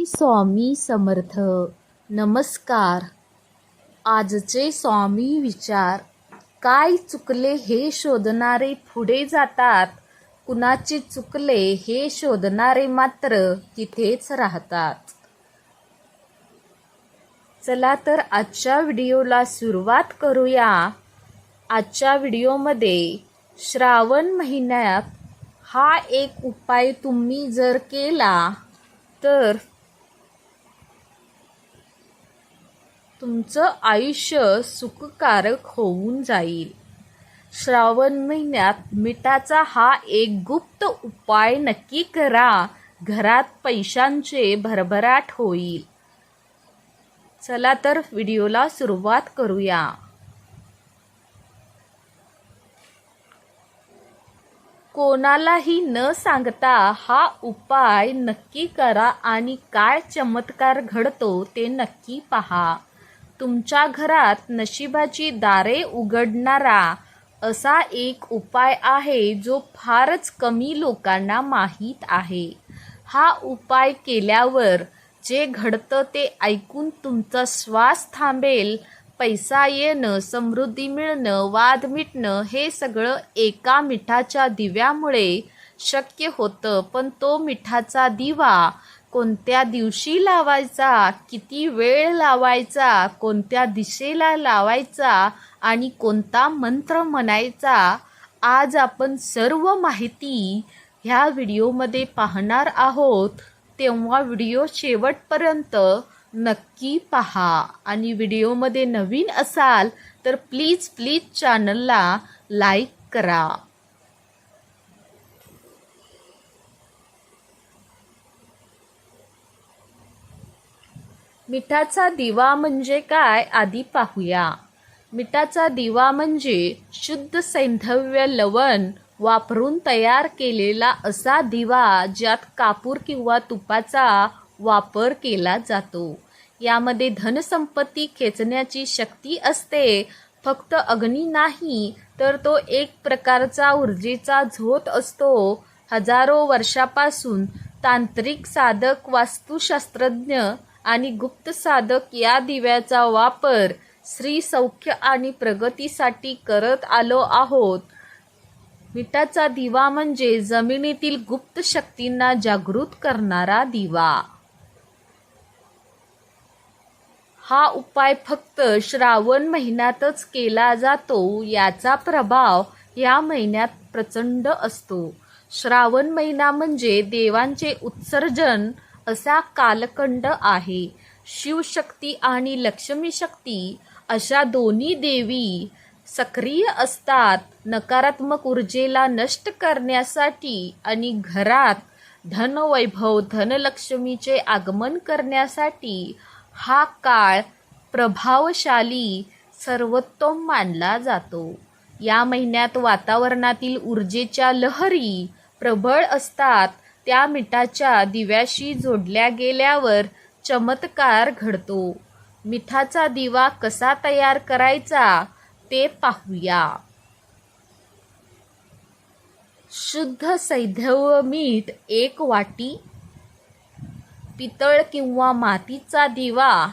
श्री स्वामी समर्थ. नमस्कार. आजचे स्वामी विचार काय चुकले हे शोधणारे पुढे जातात कुणाचे चुकले हे शोधणारे मात्र तिथेच राहतात. चला तर आजच्या व्हिडिओला सुरुवात करूया. आजच्या व्हिडिओमध्ये श्रावण महिन्यात हा एक उपाय तुम्ही जर केला तर तुमचं आयुष्य सुखकारक होऊन जाईल. श्रावण महिन्यात मिठाचा हा एक गुप्त उपाय नक्की करा. घरात पैशांचे भरभराट होईल. चला तर व्हिडिओला सुरुवात करूया. कोणालाही न सांगता हा उपाय नक्की करा आणि काय चमत्कार घडतो ते नक्की पहा. तुमच्या घरात नशिबाची दारे उघडणारा असा एक उपाय आहे जो फारच कमी लोकांना माहीत आहे. हा उपाय केल्यावर जे घडतं ते ऐकून तुमचा श्वास थांबेल पैसा येणं समृद्धी मिळणं वाद मिटणं हे सगळं एका मिठाच्या दिव्यामुळे शक्य होतं. पण तो मिठाचा दिवा कोणत्या दिवशी लावायचा किती वेळ लावायचा कोणत्या दिशेला लावायचा आणि कोणता मंत्र म्हणायचा आज आपण सर्व माहिती ह्या व्हिडिओमध्ये पाहणार आहोत. तेव्हा व्हिडिओ शेवटपर्यंत नक्की पहा. आणि व्हिडिओमध्ये नवीन असाल तर प्लीज प्लीज चॅनलला लाईक करा. मिठाचा दिवा म्हणजे काय आधी पाहूया. मिठाचा दिवा म्हणजे शुद्ध सैंधव्य लवण वापरून तयार केलेला असा दिवा ज्यात कापूर किंवा तुपाचा वापर केला जातो. यामध्ये धनसंपत्ती खेचण्याची शक्ती असते. फक्त अग्नी नाही तर तो एक प्रकारचा ऊर्जेचा झोत असतो. हजारो वर्षापासून तांत्रिक साधक वास्तुशास्त्रज्ञ आणि गुप्त साधक या दिव्याचा वापर श्री सौख्य आणि प्रगतीसाठी करत आलो आहोत. मिठाचा दिवा म्हणजे जमिनीतील गुप्त शक्तींना जागृत करणारा दिवा. हा उपाय फक्त श्रावण महिन्यातच केला जातो याचा प्रभाव या महिन्यात प्रचंड असतो. श्रावण महिना म्हणजे देवांचे उत्सर्जन असा कालखंड आहे. शिवशक्ती आणि लक्ष्मी शक्ती अशा दोन्ही देवी सक्रिय असतात. नकारात्मक ऊर्जेला नष्ट करण्यासाठी आणि घरात धनवैभव धनलक्ष्मीचे आगमन करण्यासाठी हा काळ प्रभावशाली सर्वोत्तम मानला जातो. या महिन्यात वातावरणातील ऊर्जेच्या लहरी प्रबळ असतात. त्या मिठाच्या दिव्याशी जोडल्या गेल्यावर चमत्कार घडतो. मिठाचा दिवा कसा तयार करायचा ते पाहूया. शुद्ध सैधव मीठ एक वाटी पितळ किंवा मातीचा दिवा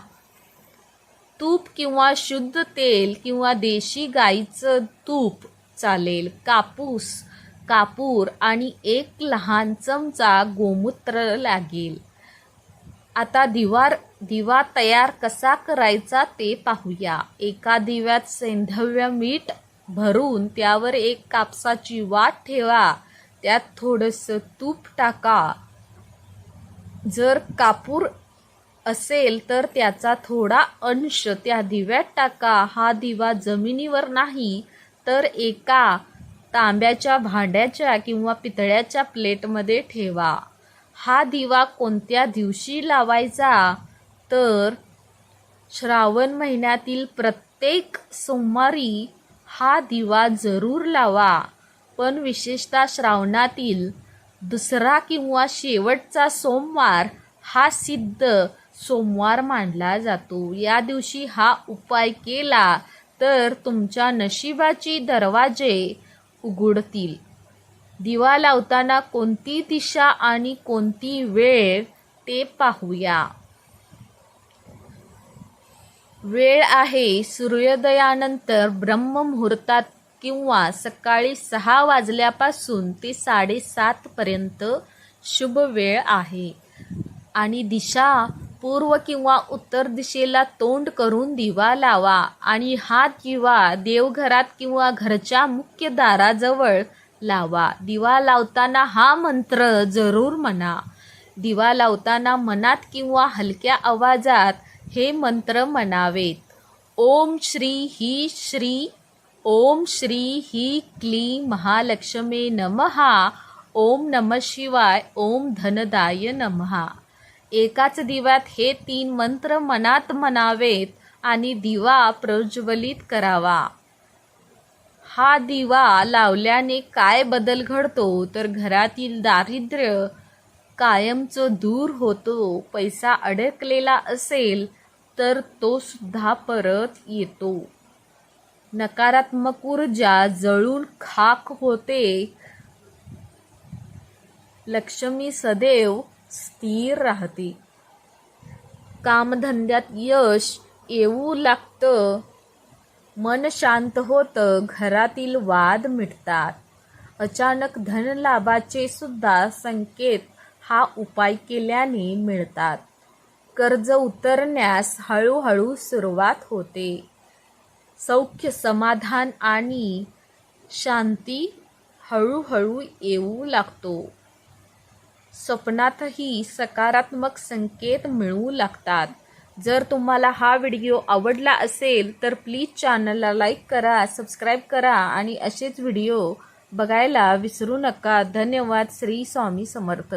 तूप किंवा शुद्ध तेल किंवा देशी गाईचं तूप चालेल. कापूस. कापूर आणि एक लहान चमचा गोमूत्र लागेल. आता दिवार दिवा तयार कसा करायचा ते पाहूया. एका दिव्यात सैंधव्य मीठ भरून त्यावर एक कापसाची वाट ठेवा. त्यात थोडंसं तूप टाका. जर कापूर असेल तर त्याचा थोडा अंश त्या दिव्यात टाका. हा दिवा जमिनीवर नाही तर एका तांब्याच्या भांड्याच्या किंवा पितळ्याच्या प्लेटमध्ये ठेवा. हा दिवा कोणत्या दिवशी लावायचा? तर श्रावण महिन्यातील प्रत्येक सोमवारी हा दिवा जरूर लावा. पण विशेषतः श्रावणातील दुसरा किंवा शेवटचा सोमवार हा सिद्ध सोमवार मानला जातो. या दिवशी हा उपाय केला तर तुमच्या नशिबाची दरवाजे उघडतील. दिवा लावताना कोणती दिशा आणि कोणती वेळ ते पाहूया. वेळ आहे सूर्योदयानंतर ब्रह्ममुहूर्तात किंवा सकाळी सहा वाजल्यापासून ते साडेसातपर्यंत शुभ वेळ आहे. आणि दिशा पूर्व किंवा उत्तर दिशेला तोंड करून दिवा लावा आणि हा दिवा देवघरात किंवा घरच्या मुख्य दाराजवळ लावा. दिवा लावताना हा मंत्र जरूर म्हणा. दिवा लावताना मनात किंवा हलक्या आवाजात हे मंत्र म्हणावेत. ओम श्री ही श्री ओम श्री ही क्ली महालक्ष्मी नमहा ओम नम शिवाय ओम धनदाय नमहा. एकाच दिव्यात हे तीन मंत्र मनात म्हणावेत आणि दिवा प्रज्वलित करावा. हा दिवा लावल्याने काय बदल घडतो? तर घरातील दारिद्र्य कायमचं दूर होतो. पैसा अडकलेला असेल तर तो सुद्धा परत येतो. नकारात्मक ऊर्जा जळून खाक होते. लक्ष्मी सदैव स्थिर राहते. कामधंद्यात यश येऊ लागतं. मन शांत होतं घरातील वाद मिटतात. अचानक धनलाभाचे सुद्धा संकेत हा उपाय केल्याने मिळतात. कर्ज उतरण्यास हळूहळू सुरुवात होते. सौख्य समाधान आणि शांती हळूहळू येऊ लागतो. स्वप्नातही सकारात्मक संकेत मिळू लागतात. जर तुम्हाला हा व्हिडिओ आवडला असेल तर प्लीज चॅनलला लाईक करा सबस्क्राईब करा आणि असेच व्हिडिओ बघायला विसरू नका. धन्यवाद. श्री स्वामी समर्थ.